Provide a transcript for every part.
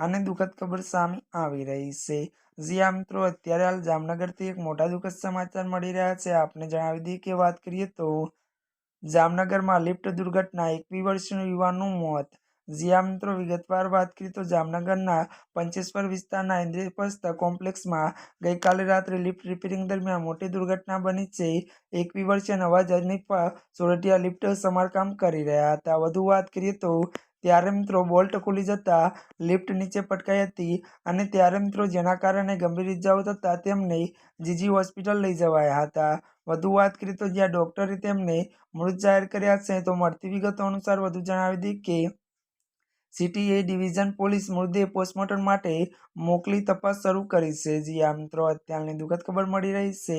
અને દુઃખદ ખબર સામે આવી રહી છે. જીયા મિત્રો, અત્યારે હાલ જામનગરથી એક મોટા દુઃખદ સમાચાર મળી રહ્યા છે. આપને જણાવી દઈએ કે વાત કરીએ તો, જામનગરમાં લિફ્ટ દુર્ઘટના, એકવી વર્ષનું યુવાનનું મોત જ્યાં મિત્રો વિગતવાર વાત કરીએ તો જામનગરના પંચેશ્વર વિસ્તારના ઇન્દ્રપ્રસ્થ કોમ્પ્લેક્સમાં ગઈકાલે રાત્રે લિફ્ટ રિપેરિંગ દરમિયાન મોટી દુર્ઘટના બની છે. એકવી વર્ષીય નવાજ હનીફ સોરઠિયા લિફ્ટ સમારકામ કરી રહ્યા હતા. વધુ વાત કરીએ તો ત્યારે મિત્રો બોલ્ટ ખુલી જતા લિફ્ટ નીચે પટકાઈ હતી અને ત્યારે મિત્રો જેના કારણે ગંભીર ઇજાઓ થતાં તેમને જીજી હોસ્પિટલ લઈ જવાયા હતા. વધુ વાત કરીએ તો જ્યાં ડોક્ટરે તેમને મૃત જાહેર કર્યા છે તો મળતી વિગતો અનુસાર વધુ જણાવી દઈએ કે સિટી એ ડિવિઝન પોલીસ મૃતદેહ પોસ્ટમોર્ટમ માટે મોકલી તપાસ શરૂ કરી છે. જ્યાં મિત્રો, અત્યારની દુઃખદ ખબર મળી રહી છે.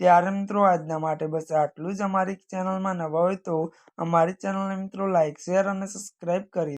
ત્યારે મિત્રો, આજના માટે બસ આટલું જ. અમારી ચેનલમાં નવા હોય તો અમારી ચેનલને મિત્રો લાઇક શેર અને સબસ્ક્રાઈબ કરી